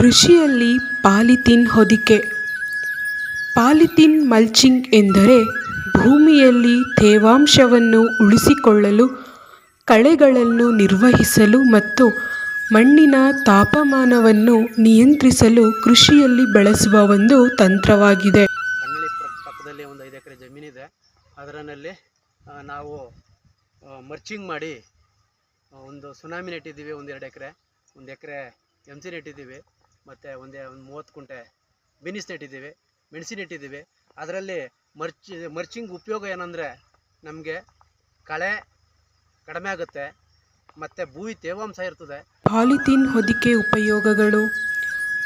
ಕೃಷಿಯಲ್ಲಿ ಪಾಲಿಥೀನ್ ಹೊದಿಕೆ. Polythene mulching ಎಂದರೆ ಭೂಮಿಯಲ್ಲಿ ತೇವಾಂಶವನ್ನು ಉಳಿಸಿಕೊಳ್ಳಲು, ಕಳೆಗಳನ್ನು ನಿರ್ವಹಿಸಲು ಮತ್ತು ಮಣ್ಣಿನ ತಾಪಮಾನವನ್ನು ನಿಯಂತ್ರಿಸಲು ಕೃಷಿಯಲ್ಲಿ ಬಳಸುವ ಒಂದು ತಂತ್ರವಾಗಿದೆ. ಪಕ್ಕದಲ್ಲಿ ಒಂದು ಐದು ಎಕರೆ ಜಮೀನಿದೆ ಅದರಲ್ಲಿ ನಾವು ಮರ್ಚಿಂಗ್ ಮಾಡಿ ಒಂದು ಸುನಾಮಿ ನೆಟ್ಟಿದ್ದೀವಿ ಒಂದು ಎರಡು ಎಕರೆ. ಒಂದು ಎಕರೆ ಎಂ ಸಿ ನೆಟ್ಟಿದ್ದೀವಿ. ಮತ್ತು ಒಂದೇ ಒಂದು ಮೂವತ್ತು ಕುಂಟೆ ಬಿನಿಸ್ ನೆಟ್ಟಿದ್ದೀವಿ ಮೆಣಸಿನ ಇಟ್ಟಿದ್ದೀವಿ ಅದರಲ್ಲಿ ಮರ್ಚಿ, ಮರ್ಚಿಂಗ್ ಉಪಯೋಗ ಏನಂದರೆ ನಮಗೆ ಕಳೆ ಕಡಿಮೆ ಆಗುತ್ತೆ, ಮತ್ತು ಭೂಮಿ ತೇವಾಂಶ ಇರ್ತದೆ. ಪಾಲಿಥೀನ್ ಹೊದಿಕೆ ಉಪಯೋಗಗಳು.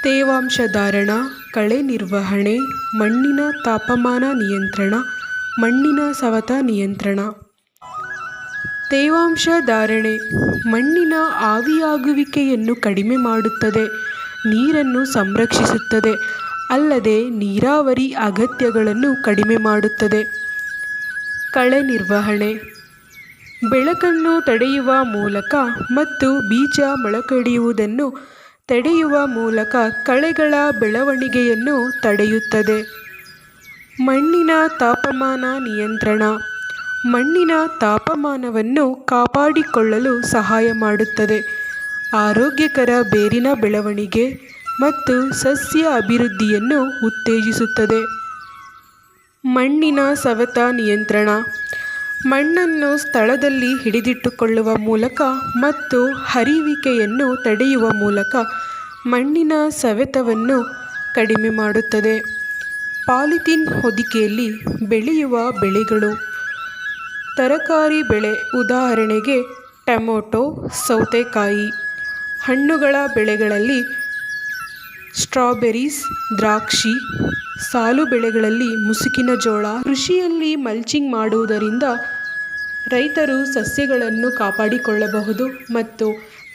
ತೇವಾಂಶ ಧಾರಣ, ಕಳೆ ನಿರ್ವಹಣೆ, ಮಣ್ಣಿನ ತಾಪಮಾನ ನಿಯಂತ್ರಣ, ಮಣ್ಣಿನ ಸವತ ನಿಯಂತ್ರಣ. ತೇವಾಂಶ ಧಾರಣೆ ಮಣ್ಣಿನ ಆವಿಯಾಗುವಿಕೆಯನ್ನು ಕಡಿಮೆ ಮಾಡುತ್ತದೆ. ನೀರನ್ನು ಸಂರಕ್ಷಿಸುತ್ತದೆ. ಅಲ್ಲದೆ ನೀರಾವರಿ ಅಗತ್ಯಗಳನ್ನು ಕಡಿಮೆ ಮಾಡುತ್ತದೆ. ಕಳೆ ನಿರ್ವಹಣೆ. ಬೆಳಕನ್ನು ತಡೆಯುವ ಮೂಲಕ ಮತ್ತು ಬೀಜ ಮೊಳಕಡಿಯುವುದನ್ನು ತಡೆಯುವ ಮೂಲಕ ಕಳೆಗಳ ಬೆಳವಣಿಗೆಯನ್ನು ತಡೆಯುತ್ತದೆ. ಮಣ್ಣಿನ ತಾಪಮಾನ ನಿಯಂತ್ರಣ. ಮಣ್ಣಿನ ತಾಪಮಾನವನ್ನು ಕಾಪಾಡಿಕೊಳ್ಳಲು ಸಹಾಯ ಮಾಡುತ್ತದೆ. ಆರೋಗ್ಯಕರ ಬೇರಿನ ಬೆಳವಣಿಗೆ ಮತ್ತು ಸಸ್ಯ ಅಭಿವೃದ್ಧಿಯನ್ನು ಉತ್ತೇಜಿಸುತ್ತದೆ. ಮಣ್ಣಿನ ಸವೆತ ನಿಯಂತ್ರಣ. ಮಣ್ಣನ್ನು ಸ್ಥಳದಲ್ಲಿ ಹಿಡಿದಿಟ್ಟುಕೊಳ್ಳುವ ಮೂಲಕ ಮತ್ತು ಹರಿವಿಕೆಯನ್ನು ತಡೆಯುವ ಮೂಲಕ ಮಣ್ಣಿನ ಸವೆತವನ್ನು ಕಡಿಮೆ ಮಾಡುತ್ತದೆ. ಪಾಲಿಥೀನ್ ಹೊದಿಕೆಯಲ್ಲಿ ಬೆಳೆಯುವ ಬೆಳೆಗಳು. ತರಕಾರಿ ಬೆಳೆ ಉದಾಹರಣೆಗೆ ಟೊಮೊಟೊ, ಸೌತೆಕಾಯಿ. ಹಣ್ಣುಗಳ ಬೆಳೆಗಳಲ್ಲಿ ಸ್ಟ್ರಾಬೆರೀಸ್, ದ್ರಾಕ್ಷಿ, ಸಾಲು ಬೆಳೆಗಳಲ್ಲಿ ಮುಸುಕಿನ ಜೋಳ, ಕೃಷಿಯಲ್ಲಿ ಮಲ್ಚಿಂಗ್ ಮಾಡುವುದರಿಂದ ರೈತರು ಸಸ್ಯಗಳನ್ನು ಕಾಪಾಡಿಕೊಳ್ಳಬಹುದು ಮತ್ತು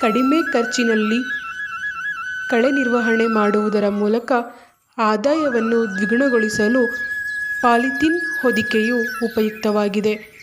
ಕಡಿಮೆ ಖರ್ಚಿನಲ್ಲಿ ಕಳೆ ನಿರ್ವಹಣೆ ಮಾಡುವುದರ ಮೂಲಕ ಆದಾಯವನ್ನು ದ್ವಿಗುಣಗೊಳಿಸಲು ಪಾಲಿಥಿನ್ ಹೊದಿಕೆಯು ಉಪಯುಕ್ತವಾಗಿದೆ.